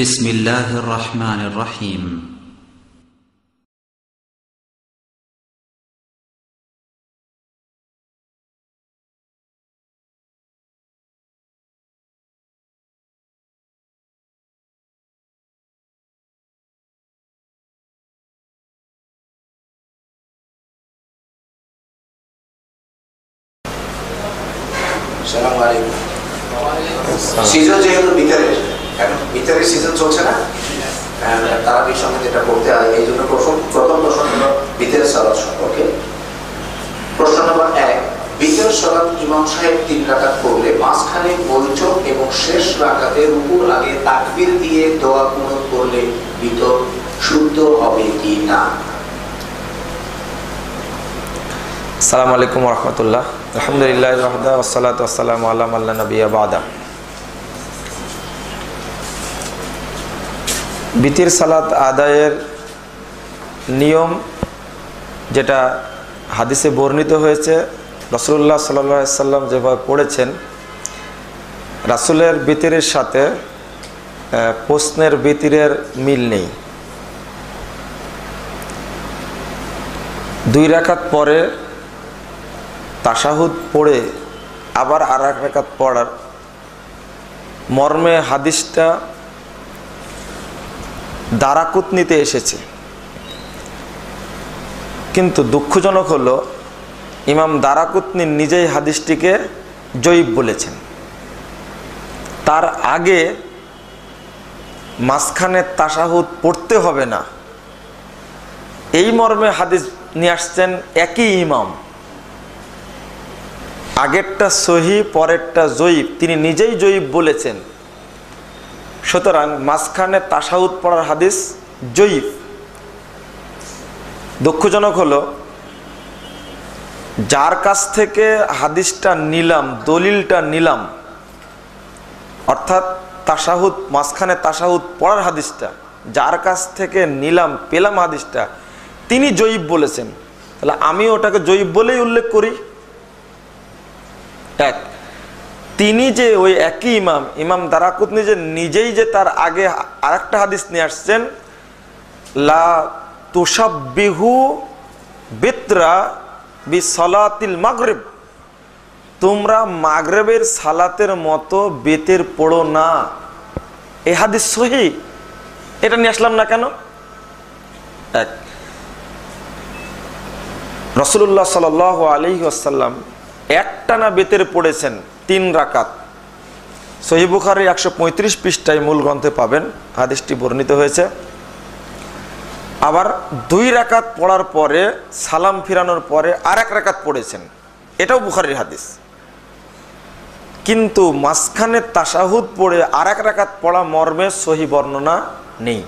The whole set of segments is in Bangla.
بسم الله الرحمن الرحيم السلام عليكم. سيزو جهل بكرش. এখন সিজন চলছে না? তারাবির সঙ্গে যেটা করতে হয় এই জন্য প্রথম প্রথম প্রশ্ন হলো ভিতরের সালাদ সম্পর্কে। প্রশ্ন নম্বর এক ভিতরের সালাদ ইমাম সাহেব তিন রাকাত করলে মাঝখানে বৈঠক এবং শেষ রাকাতে রুকুর আগে তাকবির দিয়ে দোয়া কুনুত করলে ভিতর শুদ্ধ হবে কি না? সালাম আলাইকুম রহমতুল্লাহ। আলহামদুলিল্লাহ রহদা ওসালাত ওসালাম আল্লাহ আল্লাহ নবিয়া বাদা। বিতির সালাত আদায়ের নিয়ম যেটা হাদিসে বর্ণিত হয়েছে রসুল্লাহ সাল্লাহ সাল্লাম যেভাবে পড়েছেন, রাসুলের বিতিরের সাথে প্রশ্নের বিতিরের মিল নেই। দুই রাকাত পরে তাসাহুদ পড়ে আবার আর এক রেখাত পড়ার মর্মে হাদিসটা দারাকুতনিতে এসেছে। কিন্তু দুঃখজনক হলো, ইমাম দারাকুতনি নিজেই হাদিসটিকে জয়ীব বলেছেন। তার আগে মাঝখানে তাসাহুদ পড়তে হবে না। এই মর্মে হাদিস নিয়ে আসছেন একই ইমাম। আগেরটা সহি, পরেরটা জয়ীব। তিনি নিজেই জয়ীব বলেছেন। সুতরাং মাঝখানে তাসাউদ পড়ার হাদিস জয়ীফ। দুঃখজনক হলো, যার কাছ থেকে হাদিসটা নিলাম, দলিলটা নিলাম, অর্থাৎ তাসাহুদ মাঝখানে তাসাহুদ পড়ার হাদিসটা, যার কাছ থেকে নিলাম, পেলাম হাদিসটা, তিনি জয়ীব বলেছেন। তাহলে আমি ওটাকে জয়ীব বলেই উল্লেখ করি। এক। তিনি যে ওই একই ইমাম ইমাম দারাকুতনি যে নিজেই যে তার আগে আরেকটা হাদিস নিয়ে আসছেন, লা তুষাবিহু বিত্রা বি সলাতিল মাগরেব। তোমরা মাগরেবের সালাতের মতো বেতের পড়ো না। এ হাদিস সহি? এটা নিয়ে আসলাম না কেন? এক। রসুল্লাহ সাল আলী আসাল্লাম একটানা বেতের পড়েছেন তিন রাকাত। সহিবুখারি একশো পঁয়ত্রিশ পৃষ্ঠায় মূল গ্রন্থে পাবেন, হাদিসটি বর্ণিত হয়েছে। আবার দুই রাকাত পড়ার পরে, সালাম ফিরানোর পরে আর এক রাকাত পড়েছেন। এটাও বুখারির হাদিস। কিন্তু মাঝখানে তাসাহুদ পড়ে আর এক রাকাত পড়া মর্মে সহি বর্ণনা নেই।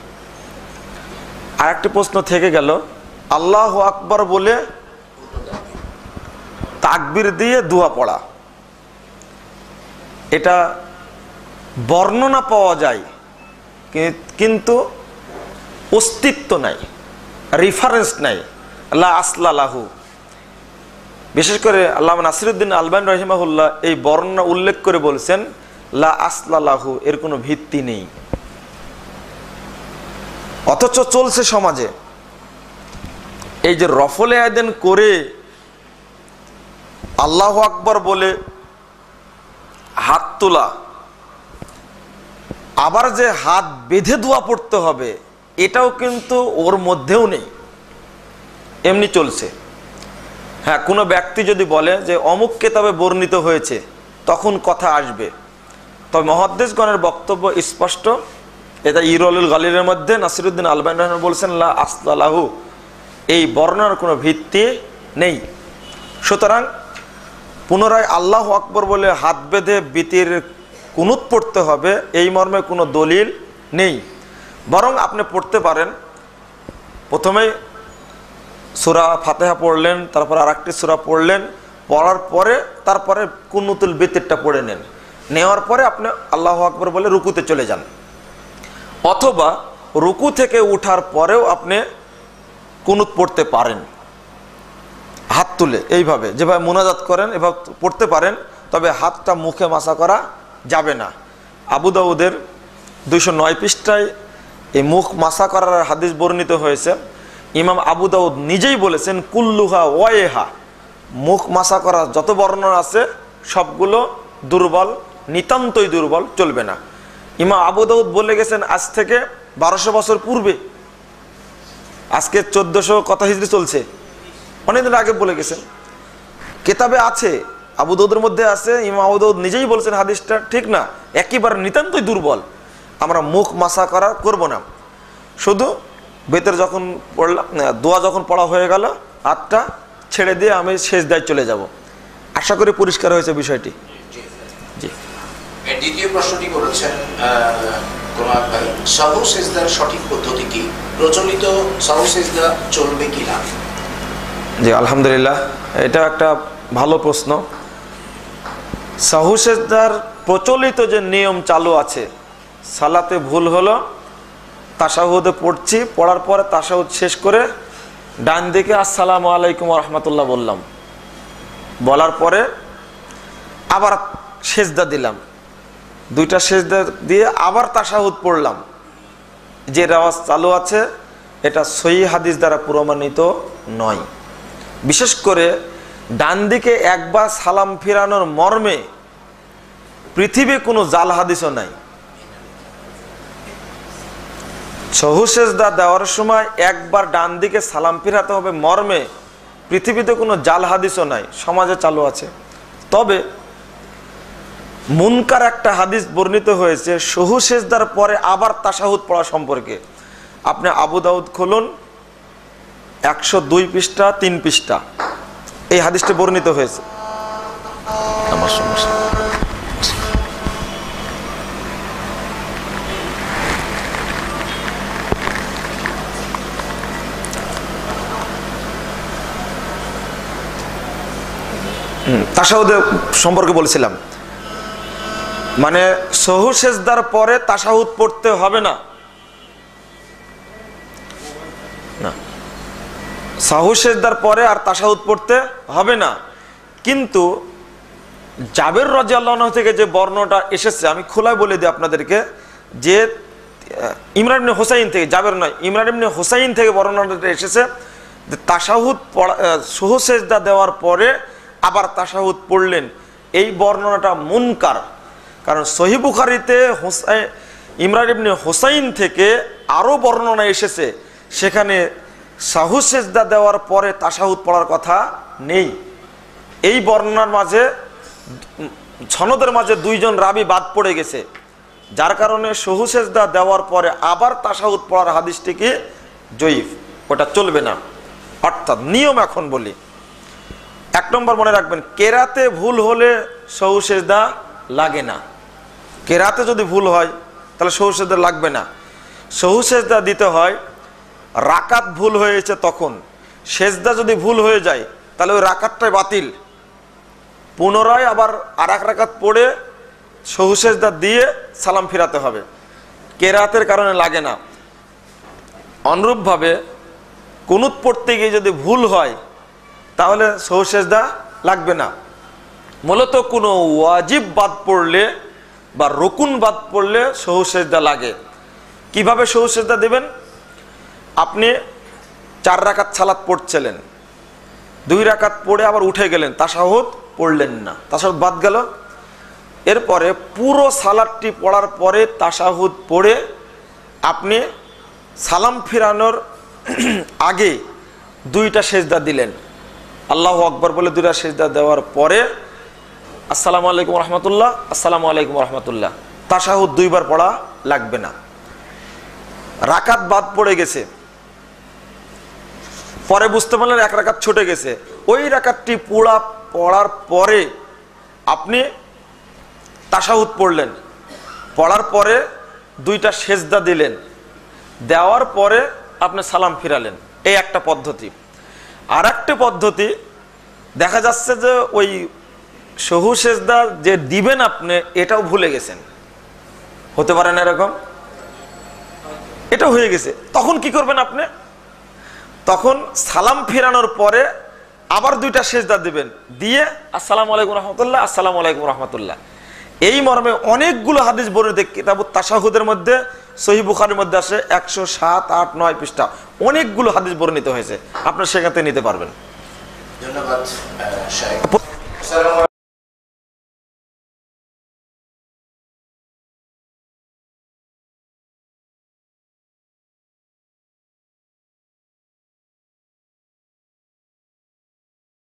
আর একটি প্রশ্ন থেকে গেল, আল্লাহ আকবর বলে তাকবির দিয়ে দুয়া পড়া। এটা বর্ণনা পাওয়া যায় কিন্তু অস্তিত্ব নাই রিফারেন্স নাই। আল্লাহ আসলাহু বিশেষ করে আল্লাহ নাসিরুদ্দিন আলবান রহিমাহুল্লাহ এই বর্ণনা উল্লেখ করে বলছেন, লা আসলাহু এর কোনো ভিত্তি নেই। অথচ চলছে সমাজে। এই যে রফলে আয়দেন করে আল্লাহ আকবর বলে, হাত তোলা। আবার যে হাত বেঁধে দোয়া পড়তে হবে, এটাও কিন্তু ওর মধ্যেও নেই। এমনি চলছে। হ্যাঁ কোনো ব্যক্তি যদি বলে যে, অমুক কেতাবে বর্ণিত হয়েছে তখন কথা আসবে। তবে মহাদ্দেশগণের বক্তব্য স্পষ্ট। এটা ইরুল গালিলের মধ্যে নাসিরুদ্দিন আলবান রহমান বলছেন, লা আসলাহু এই বর্ণনার কোনো ভিত্তি নেই। সুতরাং পুনরায় আল্লাহ আকবর বলে হাত বেঁধে বিতির কুনুত পড়তে হবে, এই মর্মে কোনো দলিল নেই। বরং আপনি পড়তে পারেন। প্রথমে সুরা ফাতেহা পড়লেন, তারপর আর একটি সুরা পড়লেন, পড়ার পরে তারপরে কুনুতুল বেতিরটা পড়ে নেন। নেওয়ার পরে আপনি আল্লাহ আকবর বলে রুকুতে চলে যান। অথবা রুকু থেকে উঠার পরেও আপনি কুনুত পড়তে পারেন। তুলে, এইভাবে। যেভাবে মোনাজাত করেন, এভাবে পড়তে পারেন, তবে হাতটা মুখে মাসা করা যাবে না। আবু দাউদের দুইশো নয় পৃষ্ঠায় এই মুখ মাসা করার হাদিস বর্ণিত হয়েছে। ইমাম আবু দাউদ নিজেই বলেছেন, কুল্লুহা ওয়েহা মুখ মাসা করা যত বর্ণনা আছে, সবগুলো দুর্বল, নিতান্তই দুর্বল, চলবে না। ইমাম আবু দাউদ বলে গেছেন, আজ থেকে বারোশো বছর পূর্বে, আজকে চোদ্দশো কথা হিজড়ি চলছে। অনেকদিন আগে বলে গেছেন। কেতাবে আছে, আবু দৌদের মধ্যে আছে, ইমাম আবু দৌদ নিজেই বলছেন হাদিসটা ঠিক না, একেবারে নিতান্তই দুর্বল। আমরা মুখ মাসা করা করব না। শুধু বেতের যখন পড়লাম দোয়া যখন পড়া হয়ে গেল, হাতটা ছেড়ে দিয়ে আমি শেষ দায় চলে যাব। আশা করি পরিষ্কার হয়েছে বিষয়টি। জি। দ্বিতীয় প্রশ্নটি করেছেন সঠিক পদ্ধতি কি? প্রচলিত সাহু চলবে কি না জি, আলহামদুলিল্লাহ। এটা একটা ভালো প্রশ্ন। সাহুসেদার প্রচলিত যে নিয়ম চালু আছে, সালাতে ভুল হলো, তাসাহুদে পড়ছি, পড়ার পরে তাসাহুদ শেষ করে ডান দিকে আসসালামু আলাইকুম রহমতুল্লাহ বললাম। বলার পরে আবার সেজদা দিলাম। দুইটা সেজদা দিয়ে আবার তাসাহুদ পড়লাম। যে রেওয়াজ চালু আছে, এটা সহি হাদিস দ্বারা প্রমাণিত নয়। বিশেষ করে ডান দিকে একবার সালাম ফিরানোর মর্মে পৃথিবী কোনো জাল হাদিসও নাই। সহুসেজদা দেওয়ার সময় একবার ডান দিকে সালাম ফিরাতে হবে মর্মে পৃথিবীতে কোনো জাল হাদিসও নাই, সমাজে চালু আছে। তবে মুনকার একটা হাদিস বর্ণিত হয়েছে সহু সেজদার পরে আবার তাসাহুদ পড়া সম্পর্কে। আপনি আবু দাউদ খুলুন একশো দুই পৃষ্ঠা তিন পৃষ্ঠা। এই হাদিসটি বর্ণিত হয়েছে। আমার সমস্যা। তাসাহুদের সম্পর্কে বলছিলাম। মানে সহু সেজদার পরে তাসাহুদ পড়তে হবে না না। সাহু সেজদার পরে আর তাসাহুদ পড়তে হবে না। কিন্তু জাবের রাজি আল্লাহ থেকে যে বর্ণটা এসেছে আমি খোলায় বলে দিই আপনাদেরকে যে ইমরান ইবনে হোসাইন থেকে জাবের নয় ইমরান ইবনে হোসাইন থেকে বর্ণনাটা এসেছে যে তাসাহুদ পড়া আহ, দেওয়ার পরে আবার তাসাহুদ পড়লেন। এই বর্ণনাটা মুনকার। কারণ সহি বুখারিতে হোসাই ইমরান ইবনে হোসাইন থেকে আরও বর্ণনা এসেছে। সেখানে সাহু সেজদা দেওয়ার পরে তাসাহুদ পড়ার কথা নেই। এই বর্ণনার মাঝে উম, সনদের মাঝে দুইজন রাবি বাদ পড়ে গেছে। যার কারণে সহু সেজদা দেওয়ার পরে আবার তাসাহুদ পড়ার হাদিসটি কি? জয়ীফ। ওটা চলবে না। অর্থাৎ নিয়ম এখন বলি। এক নম্বর মনে রাখবেন কেরাতে ভুল হলে সহু সেজদা লাগে না। কেরাতে যদি ভুল হয় তাহলে সহু সেজদা লাগবে না। সহু সেজদা দিতে হয় রাকাত ভুল হয়েছে তখন। সেজদা যদি ভুল হয়ে যায়, তাহলে ওই রাকাতটাই বাতিল। পুনরায় আবার আর এক রাকাত পড়ে সহু সেজদা দিয়ে সালাম ফিরাতে হবে। কেরাতের কারণে লাগে না। অনুরূপভাবে কুনুত পড়তে গিয়ে যদি ভুল হয়, তাহলে সহু সেজদা লাগবে না। মূলত কোনো ওয়াজিব বাদ পড়লে বা রকুন বাদ পড়লে সহু সেজদা লাগে। কীভাবে সহু সেজদা দেবেন? আপনি চার রাকাত সালাত পড়ছিলেন, দুই রাকাত পড়ে আবার উঠে গেলেন, তাসাহুদ পড়লেন না, তাসাহুদ বাদ গেল। এরপরে পুরো সালাদটি পড়ার পরে তাসাহুদ পড়ে আপনি সালাম ফিরানোর আগে দুইটা সেজদা দিলেন। আল্লাহ আকবর বলে দুইটা সেজদা দেওয়ার পরে, আসসালামু আলাইকুম রহমতুল্লাহ, আসসালামু আলাইকুম রহমতুল্লাহ, তাসাহুদ দুইবার পড়া লাগবে না। রাকাত বাদ পড়ে গেছে। পরে বুঝতে পারলেন এক রাকাত ছুটে গেছে। ওই রাকাতটি পোড়া পড়ার পরে আপনি তাসাহুদ পড়লেন। পড়ার পরে দুইটা সেজদা দিলেন। দেওয়ার পরে আপনি সালাম ফিরালেন। এই একটা পদ্ধতি। আর একটা পদ্ধতি, দেখা যাচ্ছে যে ওই সহু সেজদা যে দিবেন আপনি, এটাও ভুলে গেছেন। হতে পারে না এরকম? এটা হয়ে গেছে। তখন কি করবেন আপনি? তখন সালাম ফেরানোর পরে আবার দুইটা সেজদা দিবেন। দিয়ে আসসালামু আলাইকুম রহমতুল্লাহ আসসালামু আলাইকুম রহমতুল্লাহ। এই মর্মে অনেকগুলো হাদিস বর্ণিত কিতাব তাসাহুদের মধ্যে সহি বুখারের মধ্যে আসে একশো সাত আট নয় পৃষ্ঠা। অনেকগুলো হাদিস বর্ণিত হয়েছে। আপনার সেখান থেকে নিতে পারবেন। ধন্যবাদ